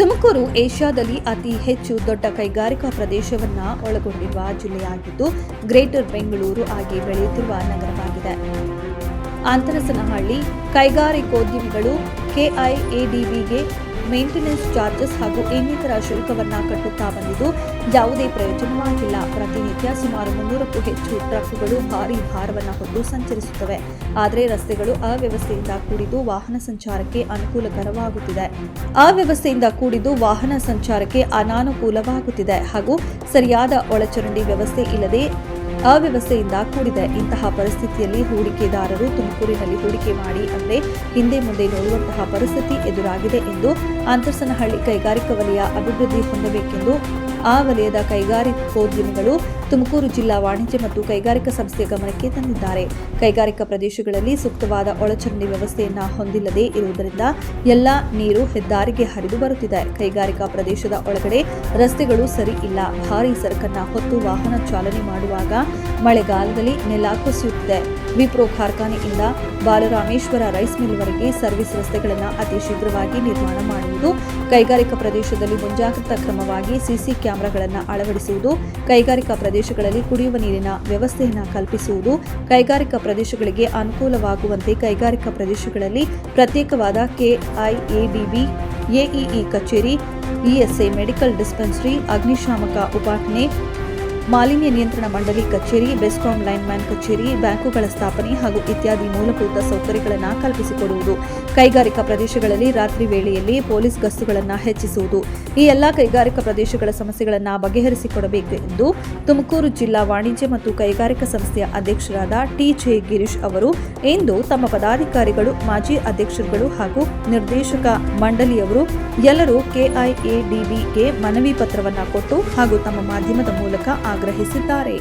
ತುಮಕೂರು ಏಷ್ಯಾದಲ್ಲಿ ಅತಿ ಹೆಚ್ಚು ದೊಡ್ಡ ಕೈಗಾರಿಕಾ ಪ್ರದೇಶವನ್ನ ಒಳಗೊಂಡಿರುವ ಜಿಲ್ಲೆಯಾಗಿದ್ದು, ಗ್ರೇಟರ್ ಬೆಂಗಳೂರು ಆಗಿ ಬೆಳೆಯುತ್ತಿರುವ ನಗರವಾಗಿದೆ. ಅಂತರಸನಹಳ್ಳಿ ಕೈಗಾರಿಕೋದ್ಯಮಿಗಳು ಕೆಐಎಡಿಬಿಗೆ ಮೇಂಟೆನೆನ್ಸ್ ಚಾರ್ಜಸ್ ಹಾಗೂ ಇನ್ನಿತರ ಶುಲ್ಕವನ್ನು ಕಟ್ಟುತ್ತಾ ಬಂದಿದ್ದು, ಯಾವುದೇ ಪ್ರಯೋಜನವಾಗಿಲ್ಲ. ಪ್ರತಿನಿತ್ಯ ಸುಮಾರು ಮುನ್ನೂರಕ್ಕೂ ಹೆಚ್ಚು ಟ್ರಕ್ಗಳು ಭಾರಿ ಭಾರವನ್ನು ಹೊತ್ತು ಸಂಚರಿಸುತ್ತವೆ. ಆದರೆ ರಸ್ತೆಗಳು ಅವ್ಯವಸ್ಥೆಯಿಂದ ಕೂಡಿದ್ದು ವಾಹನ ಸಂಚಾರಕ್ಕೆ ಅನುಕೂಲಕರವಾಗುತ್ತಿದೆ. ಅವ್ಯವಸ್ಥೆಯಿಂದ ಕೂಡಿದ್ದು ವಾಹನ ಸಂಚಾರಕ್ಕೆ ಅನಾನುಕೂಲವಾಗುತ್ತಿದೆ ಹಾಗೂ ಸರಿಯಾದ ಒಳಚರಂಡಿ ವ್ಯವಸ್ಥೆ ಇಲ್ಲದೆ ಅವ್ಯವಸ್ಥೆಯಿಂದ ಕೂಡಿದೆ. ಇಂತಹ ಪರಿಸ್ಥಿತಿಯಲ್ಲಿ ಹೂಡಿಕೆದಾರರು ತುಮಕೂರಿನಲ್ಲಿ ಹೂಡಿಕೆ ಮಾಡಿ ಅಂದರೆ ಹಿಂದೆ ಮುಂದೆ ನೋಡುವಂತಹ ಪರಿಸ್ಥಿತಿ ಎದುರಾಗಿದೆ ಎಂದು ಅಂತರ್ಸನಹಳ್ಳಿ ಕೈಗಾರಿಕಾ ವಲಯ ಅಭಿವೃದ್ಧಿ ಹೊಂದಬೇಕೆಂದು ಆ ವಲಯದ ಕೈಗಾರಿಕೋದ್ಯಮಿಗಳು ತುಮಕೂರು ಜಿಲ್ಲಾ ವಾಣಿಜ್ಯ ಮತ್ತು ಕೈಗಾರಿಕಾ ಸಂಸ್ಥೆಯ ಗಮನಕ್ಕೆ ತಂದಿದ್ದಾರೆ. ಕೈಗಾರಿಕಾ ಪ್ರದೇಶಗಳಲ್ಲಿ ಸೂಕ್ತವಾದ ಒಳಚರಂಡಿ ವ್ಯವಸ್ಥೆಯನ್ನು ಹೊಂದಿಲ್ಲದೆ ಇರುವುದರಿಂದ ಎಲ್ಲ ನೀರು ಹೆದ್ದಾರಿಗೆ ಹರಿದು ಬರುತ್ತಿದೆ. ಕೈಗಾರಿಕಾ ಪ್ರದೇಶದ ಒಳಗಡೆ ರಸ್ತೆಗಳು ಸರಿ ಇಲ್ಲ. ಭಾರೀ ಸರಕನ್ನ ಹೊತ್ತು ವಾಹನ ಚಾಲನೆ ಮಾಡುವಾಗ ಮಳೆಗಾಲದಲ್ಲಿ ನೆಲ ಕುಸಿಯುತ್ತಿದೆ. ವಿಪ್ರೋ ಕಾರ್ಖಾನೆಯಿಂದ ಬಾಲರಾಮೇಶ್ವರ ರೈಸ್ ಮಿಲ್ವರೆಗೆ ಸರ್ವಿಸ್ ರಸ್ತೆಗಳನ್ನು ಅತಿ ಶೀಘ್ರವಾಗಿ ನಿರ್ಮಾಣ ಮಾಡುವುದು, ಕೈಗಾರಿಕಾ ಪ್ರದೇಶದಲ್ಲಿ ಮುಂಜಾಗ್ರತಾ ಕ್ರಮವಾಗಿ ಸಿಸಿ ಕ್ಯಾಮೆರಾಗಳನ್ನು ಅಳವಡಿಸುವುದು, ಕೈಗಾರಿಕಾ ಪ್ರದೇಶಗಳಲ್ಲಿ ಕುಡಿಯುವ ನೀರಿನ ವ್ಯವಸ್ಥೆಯನ್ನು ಕಲ್ಪಿಸುವುದು, ಕೈಗಾರಿಕಾ ಪ್ರದೇಶಗಳಿಗೆ ಅನುಕೂಲವಾಗುವಂತೆ ಕೈಗಾರಿಕಾ ಪ್ರದೇಶಗಳಲ್ಲಿ ಪ್ರತ್ಯೇಕವಾದ ಕೆಐಎಬಿಬಿ, ಎಇಇ ಕಚೇರಿ, ಇಎಸ್ಐ ಮೆಡಿಕಲ್ ಡಿಸ್ಪೆನ್ಸರಿ, ಅಗ್ನಿಶಾಮಕ ಉಪಾಟನೆ ಮಾಲಿನ್ಯ ನಿಯಂತ್ರಣ ಮಂಡಳಿ ಕಚೇರಿ ಬೆಸ್ಕಾಂ ಲೈನ್ಮ್ಯಾನ್ ಕಚೇರಿ, ಬ್ಯಾಂಕುಗಳ ಸ್ಥಾಪನೆ ಹಾಗೂ ಇತ್ಯಾದಿ ಮೂಲಭೂತ ಸೌಕರ್ಯಗಳನ್ನು ಕಲ್ಪಿಸಿಕೊಡುವುದು. ಕೈಗಾರಿಕಾ ಪ್ರದೇಶಗಳಲ್ಲಿ ರಾತ್ರಿ ವೇಳೆಯಲ್ಲಿ ಪೊಲೀಸ್ ಗಸ್ತುಗಳನ್ನು ಹೆಚ್ಚಿಸುವುದು. ಈ ಎಲ್ಲಾ ಕೈಗಾರಿಕಾ ಪ್ರದೇಶಗಳ ಸಮಸ್ಯೆಗಳನ್ನು ಬಗೆಹರಿಸಿಕೊಡಬೇಕು ಎಂದು ತುಮಕೂರು ಜಿಲ್ಲಾ ವಾಣಿಜ್ಯ ಮತ್ತು ಕೈಗಾರಿಕಾ ಸಂಸ್ಥೆಯ ಅಧ್ಯಕ್ಷರಾದ ಟಿ ಜೆ ಗಿರೀಶ್ ಅವರು ಇಂದು ತಮ್ಮ ಪದಾಧಿಕಾರಿಗಳು, ಮಾಜಿ ಅಧ್ಯಕ್ಷರುಗಳು ಹಾಗೂ ನಿರ್ದೇಶಕ ಮಂಡಳಿಯವರು ಎಲ್ಲರೂ ಕೆಐಎಡಿಬಿಗೆ ಮನವಿ ಪತ್ರವನ್ನು ಕೊಟ್ಟು ಹಾಗೂ ತಮ್ಮ ಮಾಧ್ಯಮದ ಮೂಲಕ ಆಗ್ರಹಿಸಿದ್ದಾರೆ